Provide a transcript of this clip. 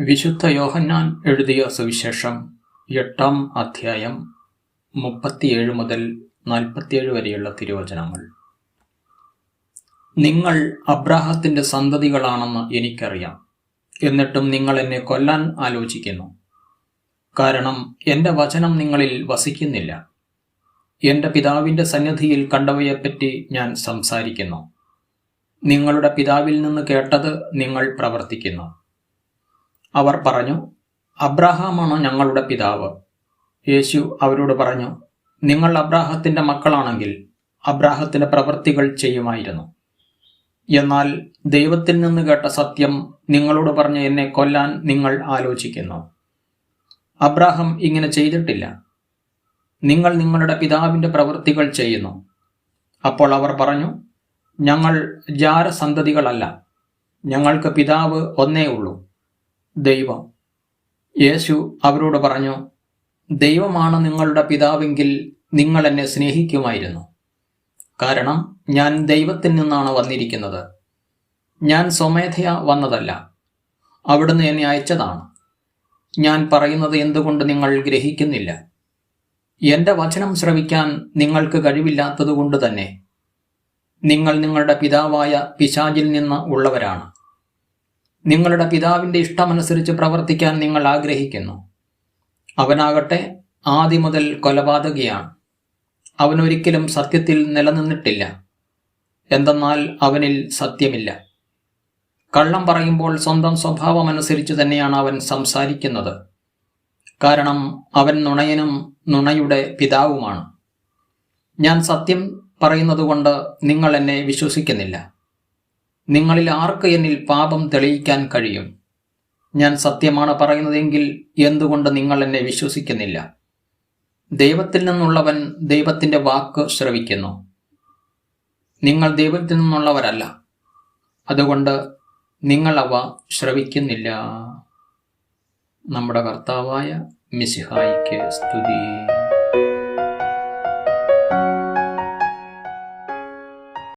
വിശുദ്ധ യോഹന്നാൻ എഴുതിയ സുവിശേഷം എട്ടാം അധ്യായം മുപ്പത്തിയേഴ് മുതൽ നാൽപ്പത്തിയേഴ് വരെയുള്ള തിരുവചനങ്ങൾ. നിങ്ങൾ അബ്രാഹത്തിന്റെ സന്തതികളാണെന്ന് എനിക്കറിയാം. എന്നിട്ടും നിങ്ങൾ എന്നെ കൊല്ലാൻ ആലോചിക്കുന്നു. കാരണം എന്റെ വചനം നിങ്ങളിൽ വസിക്കുന്നില്ല. എന്റെ പിതാവിന്റെ സന്നിധിയിൽ കണ്ടവയെപ്പറ്റി ഞാൻ സംസാരിക്കുന്നു. നിങ്ങളുടെ പിതാവിൽ നിന്ന് കേട്ടത് നിങ്ങൾ പ്രവർത്തിക്കുന്നു. അവർ പറഞ്ഞു അബ്രാഹാമാണ് ഞങ്ങളുടെ പിതാവ്? യേശു അവരോട് പറഞ്ഞു നിങ്ങൾ അബ്രാഹത്തിന്റെ മക്കളാണെങ്കിൽ അബ്രാഹത്തിന്റെ പ്രവൃത്തികൾ ചെയ്യുമായിരുന്നു. എന്നാൽ ദൈവത്തിൽ നിന്ന് കേട്ട സത്യം നിങ്ങളോട് പറഞ്ഞ് എന്നെ കൊല്ലാൻ നിങ്ങൾ ആലോചിക്കുന്നു. അബ്രാഹം ഇങ്ങനെ ചെയ്തിട്ടില്ല. നിങ്ങൾ നിങ്ങളുടെ പിതാവിന്റെ പ്രവൃത്തികൾ ചെയ്യുന്നു. അപ്പോൾ അവർ പറഞ്ഞു ഞങ്ങൾ ജാരസന്തതികളല്ല. ഞങ്ങൾക്ക് പിതാവ് ഒന്നേ ഉള്ളൂ. ദൈവം. യേശു അവരോട് പറഞ്ഞു ദൈവമാണ് നിങ്ങളുടെ പിതാവെങ്കിൽ നിങ്ങൾ എന്നെ സ്നേഹിക്കുമായിരുന്നു. കാരണം ഞാൻ ദൈവത്തിൽ നിന്നാണ് വന്നിരിക്കുന്നത്. ഞാൻ സ്വമേധയാ വന്നതല്ല. അവിടുന്ന് എന്നെ അയച്ചതാണ്. ഞാൻ പറയുന്നത് എന്തുകൊണ്ട് നിങ്ങൾ ഗ്രഹിക്കുന്നില്ല? എന്റെ വചനം ശ്രവിക്കാൻ നിങ്ങൾക്ക് കഴിവില്ലാത്തതുകൊണ്ട് തന്നെ. നിങ്ങൾ നിങ്ങളുടെ പിതാവായ പിശാചിൽ നിന്ന് ഉള്ളവരാണ്. നിങ്ങളുടെ പിതാവിന്റെ ഇഷ്ടമനുസരിച്ച് പ്രവർത്തിക്കാൻ നിങ്ങൾ ആഗ്രഹിക്കുന്നു. അവനാകട്ടെ ആദ്യം മുതൽ കൊലപാതകിയാണ്. അവനൊരിക്കലും സത്യത്തിൽ നിലനിന്നിട്ടില്ല. എന്തെന്നാൽ അവനിൽ സത്യമില്ല. കള്ളം പറയുമ്പോൾ സ്വന്തം സ്വഭാവമനുസരിച്ച് തന്നെയാണ് അവൻ സംസാരിക്കുന്നത്. കാരണം അവൻ നുണയനും നുണയുടെ പിതാവുമാണ്. ഞാൻ സത്യം പറയുന്നതുകൊണ്ട് നിങ്ങൾ എന്നെ വിശ്വസിക്കുന്നില്ല. നിങ്ങളിൽ ആർക്ക് എന്നിൽ പാപം തെളിയിക്കാൻ കഴിയും? ഞാൻ സത്യമാണ് പറയുന്നതെങ്കിൽ എന്തുകൊണ്ട് നിങ്ങൾ എന്നെ വിശ്വസിക്കുന്നില്ല? ദൈവത്തിൽ നിന്നുള്ളവൻ ദൈവത്തിന്റെ വാക്ക് ശ്രവിക്കുന്നു. നിങ്ങൾ ദൈവത്തിൽ നിന്നുള്ളവരല്ല. അതുകൊണ്ട് നിങ്ങൾ അവ ശ്രവിക്കുന്നില്ല. നമ്മുടെ കർത്താവായ മിസിഹായിക്ക് സ്തുതി.